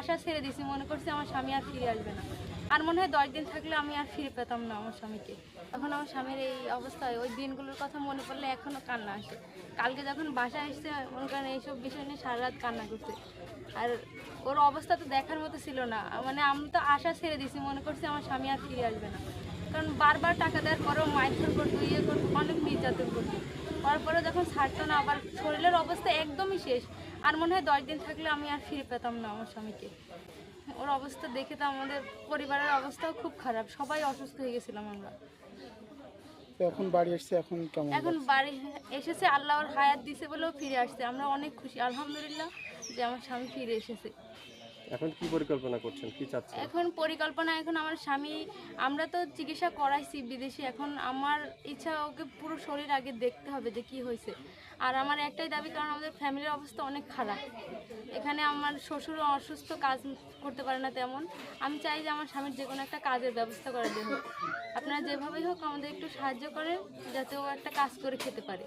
আশা ছেড়ে দিয়েছি। মনে করছি আমার স্বামী আর ফিরে আসবে না। আর মনে হয় দশ দিন থাকলে আমি আর ফিরে পেতাম না আমার স্বামীকে। এখন আমার স্বামীর এই অবস্থায় ওই দিনগুলোর কথা মনে পড়লে এখনও কান্না আসে। কালকে যখন বাসায় এসছে, মনে করেন এইসব বিষয় নিয়ে সারা রাত কান্না করছে। আর ওর অবস্থা তো দেখার মতো ছিল না। মানে আমি তো আশা ছেড়ে দিয়েছি, মনে করছি আমার স্বামী আর ফিরে আসবে না। কারণ বারবার টাকা দেওয়ার পরেও মাইথর করতো ইয়ে করতো অনেক নির্যাতন করতো তারপরে যখন ছাড়তো না, আবার শরীরের অবস্থা একদমই শেষ। আর মনে হয় দশ দিন থাকলে আমি আর ফিরে পেতাম না আমার স্বামীকে। ওর অবস্থা দেখে তো আমাদের পরিবারের অবস্থাও খুব খারাপ। সবাই অসুস্থ হয়ে গেছিলাম আমরা। এখন বাড়ি এসেছে এখন কেমন এখন বাড়ি এসেছে আল্লাহর হায়াত দিছে বলেও ফিরে আসছে। আমরা অনেক খুশি। আলহামদুলিল্লাহ যে আমার স্বামী ফিরে এসেছে। এখন কি পরিকল্পনা করছেন? কি চাচ্ছেন? এখন পরিকল্পনা, এখন আমার স্বামী, আমরা তো চিকিৎসা করাইছি বিদেশে, এখন আমার ইচ্ছা ওকে পুরো শরীর আগে দেখতে হবে যে কি হয়েছে। আর আমার একটাই দাবি, কারণ আমাদের ফ্যামিলির অবস্থা অনেক খারাপ। এখানে আমার শ্বশুর অসুস্থ, কাজ করতে পারে না তেমন। আমি চাই যে আমার স্বামীর যে কোনো একটা কাজের ব্যবস্থা করে দেবে আপনারা যেভাবেই হোক আমাদের একটু সাহায্য করেন, যাতে ও একটা কাজ করে খেতে পারে।